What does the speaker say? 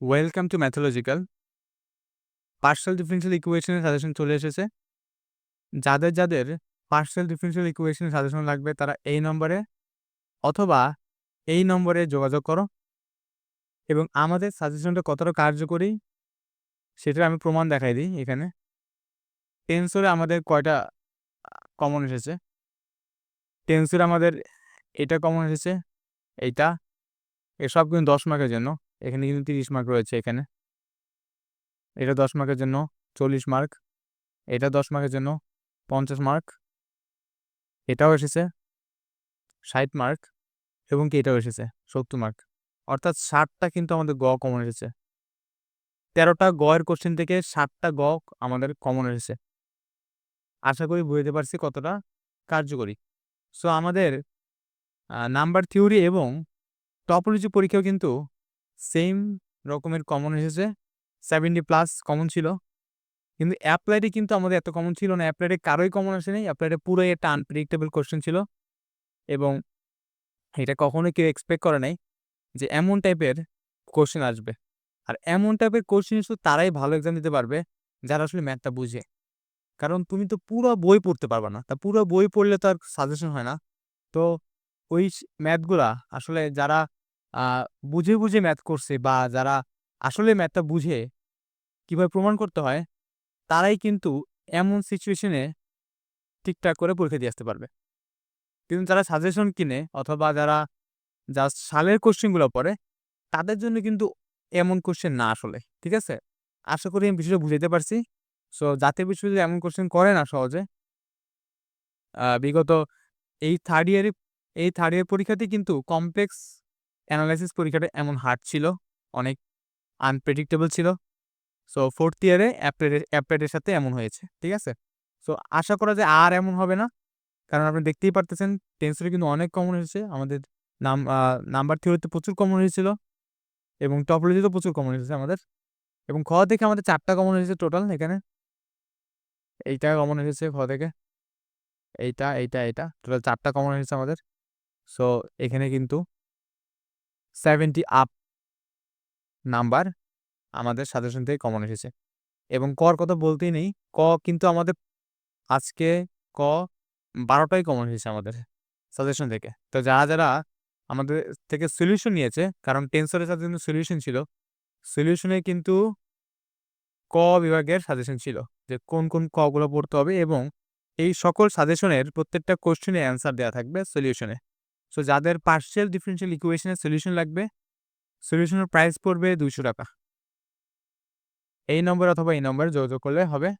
Welcome to mathological partial differential ইকুয়েশনের suggestion চলে এসেছে। যাদের যাদের পার্শাল ডিফারেন্সিয়াল ইকুয়েশনের সাজেশন লাগবে, তারা এই নম্বরে অথবা এই নম্বরে যোগাযোগ করো। এবং আমাদের সাজেশনটা কতটা কার্যকরী সেটার আমি প্রমাণ দেখাই দিই এখানে। টেন্সরে আমাদের কয়টা কমন এসেছে? টেন্সরে আমাদের এটা কমন এসেছে, এইটা। এসব কিন্তু দশ মার্কের জন্য। এখানে কিন্তু তিরিশ মার্ক রয়েছে এখানে। এটা দশ মার্কের জন্য চল্লিশ মার্ক এটা দশ মার্কের জন্য পঞ্চাশ মার্ক এটাও এসেছে ষাট মার্ক এবং কি এটাও এসেছে সত্তর মার্ক অর্থাৎ ষাটটা কিন্তু আমাদের গ কমন এসেছে। তেরোটা গয়ের কোশ্চেন থেকে ষাটটা গ আমাদের কমন এসেছে। আশা করি বুঝতে পারছি কতটা কার্যকরী। সো আমাদের নাম্বার থিওরি এবং টপোলজি পরীক্ষাও কিন্তু সেম রকমের কমন এসেছে। সেভেন্টি প্লাস কমন ছিল। কিন্তু অ্যাপ্লাইডে কিন্তু আমাদের এত কমন ছিল না। অ্যাপ্লাইডে কারোই কমন আসেনি অ্যাপ্লাইডে পুরোই একটা আনপ্রেডিক্টেবল কোশ্চেন ছিল। এবং এটা কখনোই কেউ এক্সপেক্ট করে নাই যে এমন টাইপের কোশ্চেন আসবে। আর এমন টাইপের কোশ্চেন শুধু তারাই ভালো এক্সাম দিতে পারবে যারা আসলে ম্যাথটা বুঝে। কারণ তুমি তো পুরো বই পড়তে পারবে না। তা পুরো বই পড়লে তো আর সাজেশন হয় না। তো ওই ম্যাথগুলা আসলে যারা বুঝে বুঝে ম্যাথ করছে বা যারা আসলে ম্যাথটা বুঝে কীভাবে প্রমাণ করতে হয়, তারাই কিন্তু এমন সিচুয়েশনে ঠিকঠাক করে পরীক্ষা দিয়ে আসতে পারবে। কিন্তু যারা সাজেশন কিনে অথবা যারা যা সালের কোশ্চেনগুলো পড়ে, তাদের জন্য কিন্তু এমন কোশ্চেন না আসলে, ঠিক আছে? আশা করি আমি বিষয়টা বুঝাইতে পারছি। সো জাতীয় বিশ্ববিদ্যালয় এমন কোশ্চেন করে না সহজে বিগত এই থার্ড ইয়ারে এই থার্ড ইয়ার পরীক্ষাতে কিন্তু কমপ্লেক্স অ্যানালাইসিস পরীক্ষাটা এমন হার্ড ছিল, অনেক আনপ্রেডিক্টেবল ছিল। সো ফোর্থ ইয়ারে অ্যাপ্রেডের সাথে এমন হয়েছে, ঠিক আছে? সো আশা করা যায় আর এমন হবে না, কারণ আপনি দেখতেই পারতেছেন টেন্সরে কিন্তু অনেক কমন হয়েছে, আমাদের নাম নাম্বার থিওরিতে প্রচুর কমন হয়েছিল, এবং টপোলজিতেও প্রচুর কমন হয়েছে আমাদের, এবং খ থেকে আমাদের চারটা কমন হয়েছে টোটাল এখানে। এইটা কমন হয়েছে খ থেকে, এইটা এইটা এইটা টোটাল চারটা কমন হয়েছে আমাদের। সো এখানে কিন্তু সেভেন্টি আপ নাম্বার আমাদের সাজেশন থেকে কমন এসেছে। এবং কর কথা বলতেই নেই, ক কিন্তু আমাদের আজকে ক বারোটাই কমন এসেছে আমাদের সাজেশন থেকে। তো যারা যারা আমাদের থেকে সলিউশন নিয়েছে, কারণ টেন্সরের সাথে কিন্তু সলিউশন ছিল সলিউশনে কিন্তু ক বিভাগের সাজেশন ছিল যে কোন কোন কগুলো পড়তে হবে এবং এই সকল সাজেশনের প্রত্যেকটা কোশ্চেনে অ্যান্সার দেওয়া থাকবে সলিউশনে সো যাদের পার্সিয়াল ডিফারেন্সিয়াল ইকুয়েশনের সলিউশন লাগবে সলিউশনের প্রাইস পড়বে দুইশো টাকা। এই নম্বর অথবা এই নম্বরে যোগাযোগ করলে হবে